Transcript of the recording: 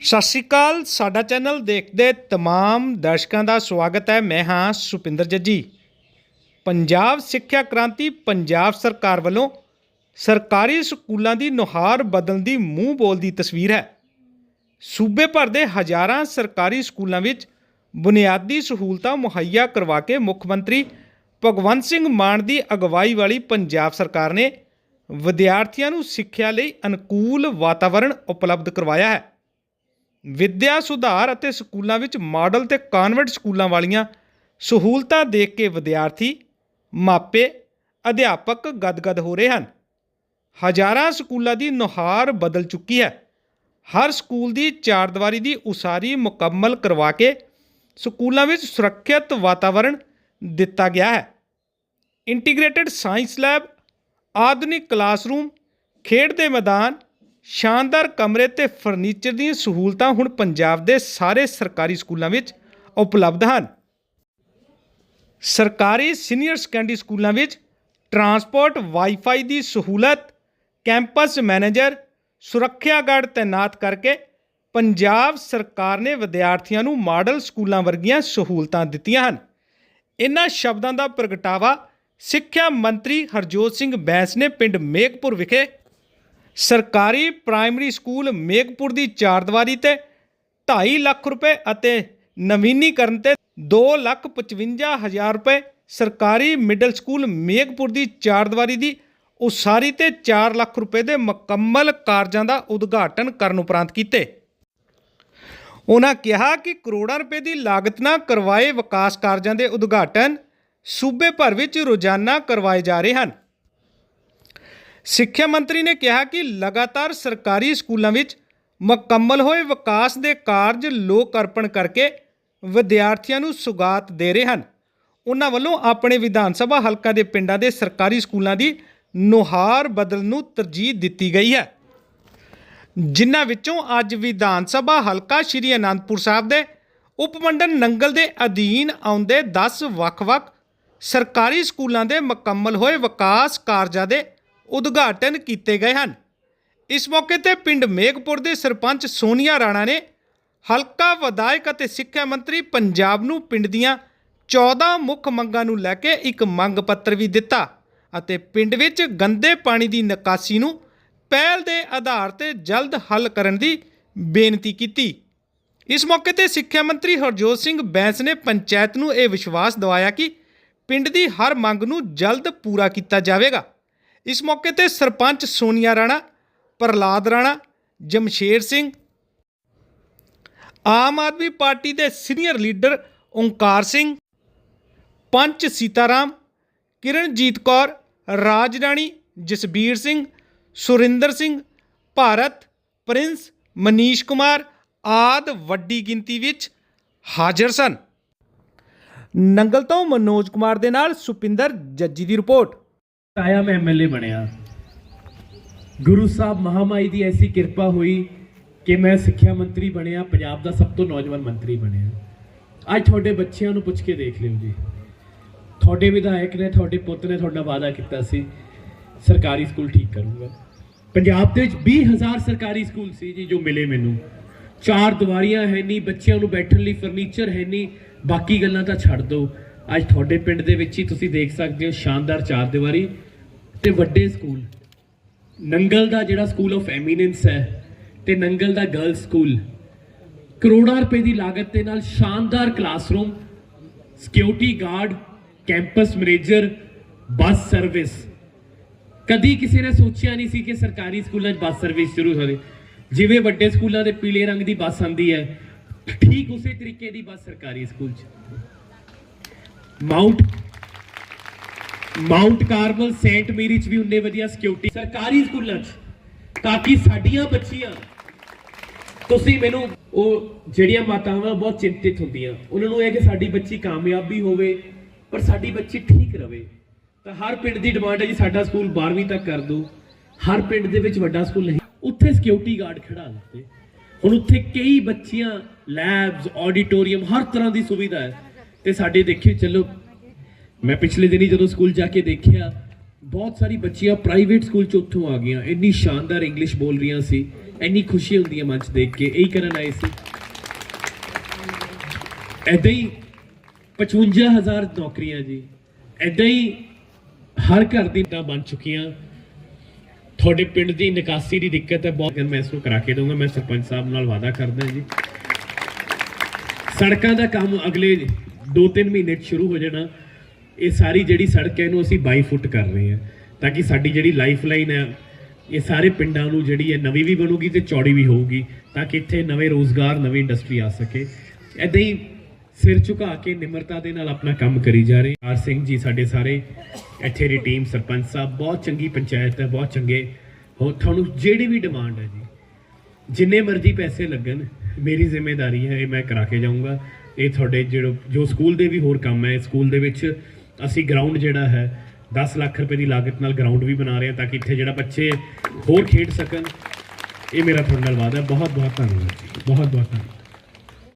ਸਤਿ ਸ਼੍ਰੀ ਅਕਾਲ, ਸਾਡਾ ਚੈਨਲ ਦੇਖਦੇ ਤਮਾਮ ਦਰਸ਼ਕਾਂ ਦਾ ਸਵਾਗਤ ਹੈ। ਮੈਂ ਹਾਂ ਸੁਪਿੰਦਰ ਜੱਜੀ। ਪੰਜਾਬ ਸਿੱਖਿਆ ਕ੍ਰਾਂਤੀ ਪੰਜਾਬ ਸਰਕਾਰ ਵੱਲੋਂ ਸਰਕਾਰੀ ਸਕੂਲਾਂ ਦੀ ਨੁਹਾਰ ਬਦਲਣ ਦੀ ਮੂੰਹ ਬੋਲਦੀ ਤਸਵੀਰ ਹੈ। ਸੂਬੇ ਭਰ ਦੇ ਹਜ਼ਾਰਾਂ ਸਰਕਾਰੀ ਸਕੂਲਾਂ ਵਿੱਚ ਬੁਨਿਆਦੀ ਸਹੂਲਤਾਂ ਮੁਹੱਈਆ ਕਰਵਾ ਕੇ ਮੁੱਖ ਮੰਤਰੀ ਭਗਵੰਤ ਸਿੰਘ ਮਾਨ ਦੀ ਅਗਵਾਈ ਵਾਲੀ ਪੰਜਾਬ ਸਰਕਾਰ ਨੇ ਵਿਦਿਆਰਥੀਆਂ ਨੂੰ ਸਿੱਖਿਆ ਲਈ ਅਨੁਕੂਲ ਵਾਤਾਵਰਣ ਉਪਲਬਧ ਕਰਵਾਇਆ ਹੈ। ਵਿੱਦਿਆ ਸੁਧਾਰ ਅਤੇ ਸਕੂਲਾਂ ਵਿੱਚ ਮਾਡਲ ਤੇ ਕਾਨਵੈਂਟ ਸਕੂਲਾਂ ਵਾਲੀਆਂ ਸਹੂਲਤਾਂ ਦੇਖ ਕੇ ਵਿਦਿਆਰਥੀ, ਮਾਪੇ, ਅਧਿਆਪਕ ਗਦਗਦ ਹੋ ਰਹੇ ਹਨ। ਹਜ਼ਾਰਾਂ ਸਕੂਲਾਂ ਦੀ ਨੁਹਾਰ ਬਦਲ ਚੁੱਕੀ ਹੈ। ਹਰ ਸਕੂਲ ਦੀ ਚਾਰਦੀਵਾਰੀ ਦੀ ਉਸਾਰੀ ਮੁਕੰਮਲ ਕਰਵਾ ਕੇ ਸਕੂਲਾਂ ਵਿੱਚ ਸੁਰੱਖਿਅਤ ਵਾਤਾਵਰਣ ਦਿੱਤਾ ਗਿਆ ਹੈ। ਇੰਟੀਗ੍ਰੇਟਿਡ ਸਾਇੰਸ ਲੈਬ ਆਧੁਨਿਕ ਕਲਾਸਰੂਮ ਖੇਡ ਦੇ ਮੈਦਾਨ, ਸ਼ਾਨਦਾਰ ਕਮਰੇ ਤੇ ਫਰਨੀਚਰ ਦੀਆਂ ਸਹੂਲਤਾਂ ਹੁਣ ਪੰਜਾਬ ਦੇ ਸਾਰੇ ਸਰਕਾਰੀ ਸਕੂਲਾਂ ਵਿੱਚ ਉਪਲਬਧ ਹਨ। ਸਰਕਾਰੀ ਸੀਨੀਅਰ ਸੈਕੰਡਰੀ ਸਕੂਲਾਂ ਵਿੱਚ ਟਰਾਂਸਪੋਰਟ ਵਾਈਫਾਈ ਦੀ ਸਹੂਲਤ ਕੈਂਪਸ ਮੈਨੇਜਰ ਸੁਰੱਖਿਆ ਗਾਰਡ ਤੈਨਾਤ ਕਰਕੇ ਪੰਜਾਬ ਸਰਕਾਰ ਨੇ ਵਿਦਿਆਰਥੀਆਂ ਨੂੰ ਮਾਡਲ ਸਕੂਲਾਂ ਵਰਗੀਆਂ ਸਹੂਲਤਾਂ ਦਿੱਤੀਆਂ ਹਨ। ਇਨ੍ਹਾਂ ਸ਼ਬਦਾਂ ਦਾ ਪ੍ਰਗਟਾਵਾ ਸਿੱਖਿਆ ਮੰਤਰੀ ਹਰਜੋਤ ਸਿੰਘ ਬੈਂਸ ਨੇ ਪਿੰਡ ਮੇਘਪੁਰ ਵਿਖੇ ਸਰਕਾਰੀ ਪ੍ਰਾਇਮਰੀ ਸਕੂਲ ਮੇਘਪੁਰ ਦੀ ਚਾਰਦੀਵਾਰੀ ਤੇ 2.5 ਲੱਖ ਰੁਪਏ ਅਤੇ ਨਵੀਨੀਕਰਨ ਤੇ 2,55,000 ਰੁਪਏ ਸਰਕਾਰੀ ਮਿਡਲ ਸਕੂਲ ਮੇਘਪੁਰ ਦੀ ਚਾਰਦੀਵਾਰੀ ਦੀ ਉਸਾਰੀ ਤੇ 4 ਲੱਖ ਰੁਪਏ ਦੇ ਮੁਕੰਮਲ ਕਾਰਜਾਂ ਦਾ ਉਦਘਾਟਨ ਕਰਨ ਉਪਰੰਤ ਕੀਤੇ। ਉਹਨਾਂ ਕਿਹਾ ਕਿ ਕਰੋੜਾਂ ਰੁਪਏ ਦੀ ਲਾਗਤ ਨਾਲ ਕਰਵਾਏ ਵਿਕਾਸ ਕਾਰਜਾਂ ਦੇ ਉਦਘਾਟਨ ਸੂਬੇ ਭਰ ਵਿੱਚ ਰੋਜ਼ਾਨਾ ਕਰਵਾਏ ਜਾ ਰਹੇ ਹਨ। ਸਿੱਖਿਆ ਮੰਤਰੀ ਨੇ ਕਿਹਾ ਕਿ ਲਗਾਤਾਰ ਸਰਕਾਰੀ ਸਕੂਲਾਂ ਵਿੱਚ ਮੁਕੰਮਲ ਹੋਏ ਵਿਕਾਸ ਦੇ ਕਾਰਜ ਲੋਕ ਅਰਪਣ ਕਰਕੇ ਵਿਦਿਆਰਥੀਆਂ ਨੂੰ ਸੁਗਾਤ ਦੇ ਰਹੇ ਹਨ। ਉਹਨਾਂ ਵੱਲੋਂ ਆਪਣੇ ਵਿਧਾਨ ਸਭਾ ਹਲਕਾ ਦੇ ਪਿੰਡਾਂ ਦੇ ਸਰਕਾਰੀ ਸਕੂਲਾਂ ਦੀ ਨੁਹਾਰ ਬਦਲ ਨੂੰ ਤਰਜੀਹ ਦਿੱਤੀ ਗਈ ਹੈ। ਜਿਨ੍ਹਾਂ ਵਿੱਚੋਂ ਅੱਜ ਵਿਧਾਨ ਸਭਾ ਹਲਕਾ ਸ਼੍ਰੀ ਅਨੰਦਪੁਰ ਸਾਹਿਬ ਦੇ ਉਪਮੰਡਲ ਨੰਗਲ ਦੇ ਅਧੀਨ ਆਉਂਦੇ 10 ਵੱਖ-ਵੱਖ ਸਰਕਾਰੀ ਸਕੂਲਾਂ ਦੇ ਮੁਕੰਮਲ ਹੋਏ ਵਿਕਾਸ ਕਾਰਜਾਂ ਦੇ ਉਦਘਾਟਨ ਕੀਤੇ ਗਏ ਹਨ। ਇਸ ਮੌਕੇ ਤੇ ਪਿੰਡ ਮੇਘਪੁਰ ਦੇ ਸਰਪੰਚ ਸੋਨੀਆ ਰਾਣਾ ਨੇ ਹਲਕਾ ਵਿਧਾਇਕ ਅਤੇ ਸਿੱਖਿਆ ਮੰਤਰੀ ਪੰਜਾਬ ਨੂੰ ਪਿੰਡ ਦੀਆਂ 14 ਮੁੱਖ ਮੰਗਾਂ ਨੂੰ ਲੈ ਕੇ ਇੱਕ ਮੰਗ ਪੱਤਰ ਵੀ ਦਿੱਤਾ ਅਤੇ ਪਿੰਡ ਵਿੱਚ ਗੰਦੇ ਪਾਣੀ ਦੀ ਨਿਕਾਸੀ ਨੂੰ ਪਹਿਲ ਦੇ ਆਧਾਰ ਤੇ ਜਲਦ ਹੱਲ ਕਰਨ ਦੀ ਬੇਨਤੀ ਕੀਤੀ। ਇਸ ਮੌਕੇ ਤੇ ਸਿੱਖਿਆ ਮੰਤਰੀ ਹਰਜੋਤ ਸਿੰਘ ਬੈਂਸ ਨੇ ਪੰਚਾਇਤ ਨੂੰ ਇਹ ਵਿਸ਼ਵਾਸ ਦਿਵਾਇਆ ਕਿ ਪਿੰਡ ਦੀ ਹਰ ਮੰਗ ਨੂੰ ਜਲਦ ਪੂਰਾ ਕੀਤਾ ਜਾਵੇਗਾ। ਇਸ ਮੌਕੇ ਤੇ ਸਰਪੰਚ ਸੋਨੀਆ ਰਾਣਾ ਪ੍ਰਲਾਦ ਰਾਣਾ, ਜਮਸ਼ੇਰ ਸਿੰਘ, ਆਮ ਆਦਮੀ ਪਾਰਟੀ ਦੇ senior leader Onkar Singh, panch Sitaram, Kiranjit Kaur, Raj Rani Jasbir Singh Surinder Singh, Bharat, Prince Manish Kumar ਆਦ ਵੱਡੀ ਗਿਣਤੀ ਵਿੱਚ ਹਾਜ਼ਰ ਸਨ। ਨੰਗਲ ਤੋਂ ਮਨੋਜ ਕੁਮਾਰ ਦੇ ਨਾਲ ਸੁਪਿੰਦਰ ਜੱਜੀ ਦੀ ਰਿਪੋਰਟ। ਆਇਆ ਮੈਂ ਐਮਐਲਏ ਬਣਿਆ। ਗੁਰੂ ਸਾਹਿਬ ਮਹਾਮਾਈ ਦੀ ਐਸੀ ਕਿਰਪਾ ਹੋਈ ਕਿ ਮੈਂ ਸਿੱਖਿਆ ਮੰਤਰੀ ਬਣਿਆ, ਪੰਜਾਬ ਦਾ ਸਭ ਤੋਂ ਨੌਜਵਾਨ ਮੰਤਰੀ ਬਣਿਆ। ਅੱਜ ਤੁਹਾਡੇ ਬੱਚਿਆਂ ਨੂੰ ਪੁੱਛ ਕੇ ਦੇਖ ਲਿਓ ਜੀ। ਤੁਹਾਡੇ ਵਿਧਾਇਕ ਨੇ, ਤੁਹਾਡੇ ਪੁੱਤ ਨੇ ਤੁਹਾਡਾ ਵਾਅਦਾ ਕੀਤਾ ਸੀ, ਸਰਕਾਰੀ ਸਕੂਲ ਠੀਕ ਕਰੂੰਗਾ। ਪੰਜਾਬ ਦੇ ਵਿੱਚ 20000 ਸਰਕਾਰੀ ਸਕੂਲ ਸੀ ਜੀ ਜੋ ਮਿਲੇ ਮੈਨੂੰ। ਚਾਰ ਦੀਵਾਰੀਆਂ ਹੈ ਨਹੀਂ, ਬੱਚਿਆਂ ਨੂੰ ਬੈਠਣ ਲਈ ਫਰਨੀਚਰ ਹੈ ਨਹੀਂ, ਬਾਕੀ ਗੱਲਾਂ ਤਾਂ ਛੱਡ ਦਿਓ। ਅੱਜ ਤੁਹਾਡੇ ਪਿੰਡ ਦੇ ਵਿੱਚ ਹੀ ਤੁਸੀਂ ਦੇਖ ਸਕਦੇ ਹੋ ਸ਼ਾਨਦਾਰ ਚਾਰ ਦੀਵਾਰੀ ਤੇ ਵੱਡੇ ਸਕੂਲ। ਨੰਗਲ ਦਾ ਜਿਹੜਾ ਸਕੂਲ ਆਫ ਐਮੀਨੈਂਸ ਹੈ ਤੇ ਨੰਗਲ ਦਾ ਗਰਲਸ ਸਕੂਲ ਕਰੋੜਾਂ ਰੁਪਏ ਦੀ ਲਾਗਤ ਦੇ ਨਾਲ ਸ਼ਾਨਦਾਰ classroom security guard campus manager bus service ਕਦੀ ਕਿਸੇ ਨੇ ਸੋਚਿਆ ਨਹੀਂ ਸੀ ਕਿ ਸਰਕਾਰੀ ਸਕੂਲਾਂ 'ਚ ਬੱਸ ਸਰਵਿਸ ਸ਼ੁਰੂ ਹੋਵੇ। ਜਿਵੇਂ ਵੱਡੇ ਸਕੂਲਾਂ ਦੇ ਪੀਲੇ ਰੰਗ ਦੀ ਬੱਸ ਆਂਦੀ ਹੈ, ਠੀਕ ਉਸੇ ਤਰੀਕੇ ਦੀ ਬੱਸ ਸਰਕਾਰੀ ਸਕੂਲ 'ਚ। ਮਾਊਂਟ ਮਾਊਂਟ ਕਾਰਮਲ ਸੈਂਟ ਮੇਰੀ 'ਚ ਵੀ ਉਨੇ ਵਧੀਆ ਸਿਕਿਉਰਿਟੀ ਸਰਕਾਰੀ ਸਕੂਲਾਂ 'ਚ। ਤਾਂ ਕਿ ਸਾਡੀਆਂ ਬੱਚੀਆਂ, ਤੁਸੀਂ ਮੈਨੂੰ ਉਹ ਜਿਹੜੀਆਂ ਮਾਤਾਵਾਂ ਬਹੁਤ ਚਿੰਤਿਤ ਹੁੰਦੀਆਂ, ਉਹਨਾਂ ਨੂੰ ਇਹ ਕਿ ਸਾਡੀ ਬੱਚੀ ਕਾਮਯਾਬੀ ਹੋਵੇ, ਪਰ ਸਾਡੀ ਬੱਚੀ ਠੀਕ ਰਵੇ। ਤਾਂ ਹਰ ਪਿੰਡ ਦੀ ਡਿਮਾਂਡ ਹੈ ਜੀ, ਸਾਡਾ ਸਕੂਲ 12ਵੀਂ ਤੱਕ ਕਰ ਦਿਓ ਹਰ ਪਿੰਡ ਦੇ ਵਿੱਚ ਵੱਡਾ ਸਕੂਲ ਨਹੀਂ। ਉੱਥੇ ਸਿਕਿਉਰਿਟੀ ਗਾਰਡ ਖੜਾ ਦਿੱਤੇ ਹੁਣ ਉੱਥੇ ਕਈ ਬੱਚੀਆਂ ਲੈਬਸ ਆਡੀਟੋਰੀਅਮ ਹਰ ਤਰ੍ਹਾਂ ਦੀ ਸੁਵਿਧਾ ਹੈ। ਤੇ ਸਾਡੇ ਦੇਖਿਓ, ਚਲੋ, ਮੈਂ ਪਿਛਲੇ ਦਿਨੀ ਜਦੋਂ ਸਕੂਲ ਜਾ ਕੇ ਦੇਖਿਆ, ਬਹੁਤ ਸਾਰੀ ਬੱਚੀਆਂ ਪ੍ਰਾਈਵੇਟ ਸਕੂਲ ਚ ਉੱਥੋਂ ਆ ਗਈਆਂ। ਇੰਨੀ ਸ਼ਾਨਦਾਰ ਇੰਗਲਿਸ਼ ਬੋਲ ਰਹੀਆਂ ਸੀ, ਇੰਨੀ ਖੁਸ਼ੀ ਹੁੰਦੀ ਹੈ ਮਨ 'ਚ ਦੇਖ ਕੇ, ਇਹੀ ਕਰਨ ਆਏ ਸੀ। ਐਦਾਂ ਹੀ 55000 ਨੌਕਰੀਆਂ ਜੀ। ਐਦਾਂ ਹੀ ਹਰ ਘਰ ਦੀ ਤਾਂ ਬਣ ਚੁੱਕੀਆਂ। ਤੁਹਾਡੇ ਪਿੰਡ ਦੀ ਨਿਕਾਸੀ ਦੀ ਦਿੱਕਤ ਹੈ, ਬਹੁਤ ਮੈਂ ਇਸ ਨੂੰ ਕਰਾ ਕੇ ਦਊਂਗਾ। ਮੈਂ ਸਰਪੰਚ ਸਾਹਿਬ ਨਾਲ ਵਾਅਦਾ ਕਰਦਾ ਜੀ। ਸੜਕਾਂ ਦਾ ਕੰਮ ਅਗਲੇ 2-3 ਮਹੀਨੇ 'ਚ ਸ਼ੁਰੂ ਹੋ ਜਾਣਾ। ਇਹ ਸਾਰੀ ਜਿਹੜੀ ਸੜਕ ਹੈ, ਇਹਨੂੰ ਅਸੀਂ 22 ਫੁੱਟ ਕਰ ਰਹੇ ਹਾਂ ਤਾਂ ਕਿ ਸਾਡੀ ਜਿਹੜੀ ਲਾਈਫ ਲਾਈਨ ਹੈ, ਇਹ ਸਾਰੇ ਪਿੰਡਾਂ ਨੂੰ ਜਿਹੜੀ ਹੈ ਨਵੀਂ ਵੀ ਬਣੂਗੀ ਤੇ ਚੌੜੀ ਵੀ ਹੋਊਗੀ ਤਾਂ ਕਿ ਇੱਥੇ ਨਵੇਂ ਰੋਜ਼ਗਾਰ, ਨਵੀਂ ਇੰਡਸਟਰੀ ਆ ਸਕੇ। ਐਦਾਂ ਹੀ ਸਿਰ ਝੁਕਾ ਕੇ ਨਿਮਰਤਾ ਦੇ ਨਾਲ ਆਪਣਾ ਕੰਮ ਕਰੀ ਜਾ ਰਹੇ। ਆਰ ਸਿੰਘ ਜੀ ਸਾਡੇ ਸਾਰੇ, ਇੱਥੇ ਦੀ ਟੀਮ ਸਰਪੰਚ ਸਾਹਿਬ, ਬਹੁਤ ਚੰਗੀ ਪੰਚਾਇਤ ਹੈ, ਬਹੁਤ ਚੰਗੇ। ਹੋ ਤੁਹਾਨੂੰ ਜਿਹੜੀ ਵੀ ਡਿਮਾਂਡ ਹੈ ਜੀ, ਜਿੰਨੇ ਮਰਜ਼ੀ ਪੈਸੇ ਲੱਗਣ, ਮੇਰੀ ਜ਼ਿੰਮੇਵਾਰੀ ਹੈ, ਇਹ ਮੈਂ ਕਰਾ ਕੇ ਜਾਊਂਗਾ। ਇਹ ਤੁਹਾਡੇ ਜਿਹੜੇ, ਜੋ ਸਕੂਲ ਦੇ ਵੀ ਹੋਰ ਕੰਮ ਹੈ ਸਕੂਲ ਦੇ ਵਿੱਚ ਅਸੀਂ ਗਰਾਊਂਡ ਜਿਹੜਾ ਹੈ 10 ਲੱਖ ਰੁਪਏ ਦੀ ਲਾਗਤ ਨਾਲ ਗਰਾਊਂਡ ਵੀ ਬਣਾ ਰਹੇ ਹਾਂ, ਤਾਂ ਕਿ ਇੱਥੇ ਜਿਹੜਾ ਬੱਚੇ ਹੋਰ ਖੇਡ ਸਕਣ। ਇਹ ਮੇਰਾ ਤੁਹਾਡੇ ਨਾਲ ਵਾਅਦਾ ਬਹੁਤ ਬਹੁਤ ਧੰਨਵਾਦ ਜੀ। ਬਹੁਤ ਬਹੁਤ ਧੰਨਵਾਦ।